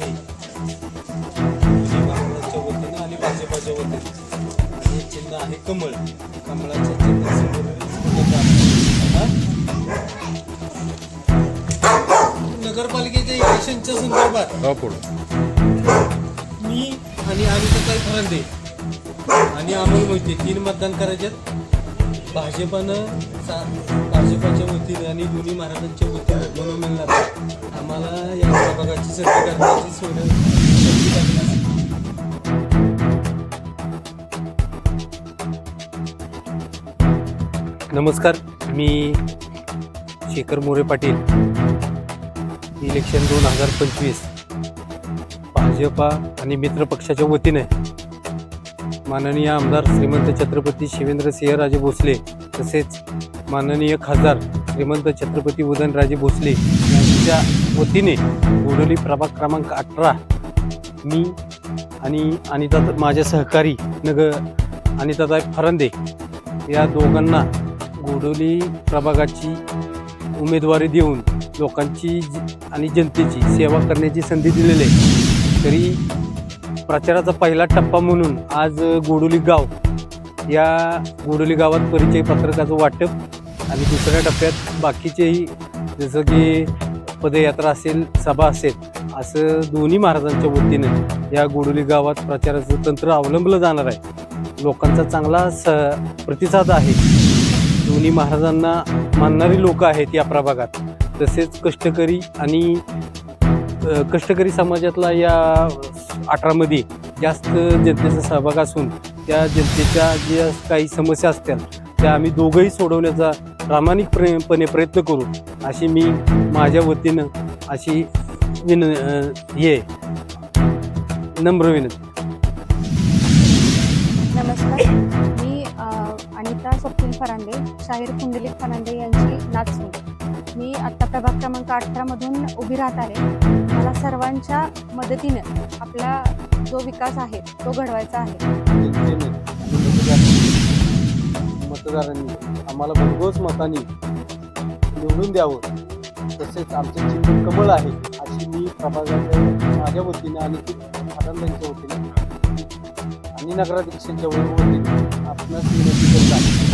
आहे. काँग्रेसच्या वतीनं आणि भाजपाच्या वतीनं हे चिन्ह आहे कमळ. कमळाच्या? नगरपालिकेच्या इलेक्शनच्या संदर्भात हो मी आणि अनिताताई फरांदे आणि अमोल मोहिते तीन मतदान करायचे भाजपानं सा भाजपाच्या वतीनं आणि दोन्ही महाराजांच्या वतीनं मनोमिळणार आम्हाला या प्रभागाची संधी करण्याची सोड नमस्कार मी शेखर मोरे पाटील. इलेक्शन दोन हजार पंचवीस. भाजपा आणि मित्र पक्षाच्या वतीने माननीय आमदार श्रीमंत छत्रपती शिवेंद्रसिंहराजे भोसले तसेच माननीय खासदार श्रीमंत छत्रपती उदयनराजे भोसले यांच्या वतीने गोडोली प्रभाग क्रमांक अठरा मी आणि अनिता माझ्या सहकारी नगर अनिताताई फरंदे या दोघांना गोडोली प्रभागाची उमेदवारी देऊन लोकांची आणि जनतेची सेवा करण्याची संधी दिलेली आहे. तरी प्रचाराचा पहिला टप्पा म्हणून आज गोडोली गाव. या गोडोली गावात परिचय पत्रकाचं वाटप आणि दुसऱ्या टप्प्यात बाकीचेही जसं की पदयात्रा असेल सभा असेल असं दोन्ही महाराजांच्या वतीनं या गोडोली गावात प्रचाराचं तंत्र अवलंबलं जाणार आहे. लोकांचा चांगला स प्रतिसाद आहे. दोन्ही महाराजांना मानणारी लोक आहेत या प्रभागात. तसेच कष्टकरी आणि कष्टकरी समाजातला या अठरामध्ये जास्त जनतेचा सहभाग असून त्या जनतेच्या ज्या काही समस्या असतील त्या आम्ही दोघंही सोडवण्याचा प्रामाणिकपणे प्रयत्न करू. अशी मी माझ्या वतीनं अशी विन हे नम्र विनंती. नमस्कार. मी अनिता स्वप्नील फरांदे शाहीर पुंडलिक फरांदे यांची नाच मी आत्ता प्रभाग क्रमांक अठरामधून उभी राहत आहे. सर्वांच्या मदतीनं आपला जो विकास आहे तो घडवायचा आहे. मतदारांनी आम्हाला भरघोस मताने निवडून द्यावं. तसेच आमचे चिंतन कमळ आहे अशी मी प्रभागाच्या माझ्या वतीने आणि आनंदांच्या वतीने आणि नगराध्यक्षांच्या वतीने आपणास विनंती करत. आहे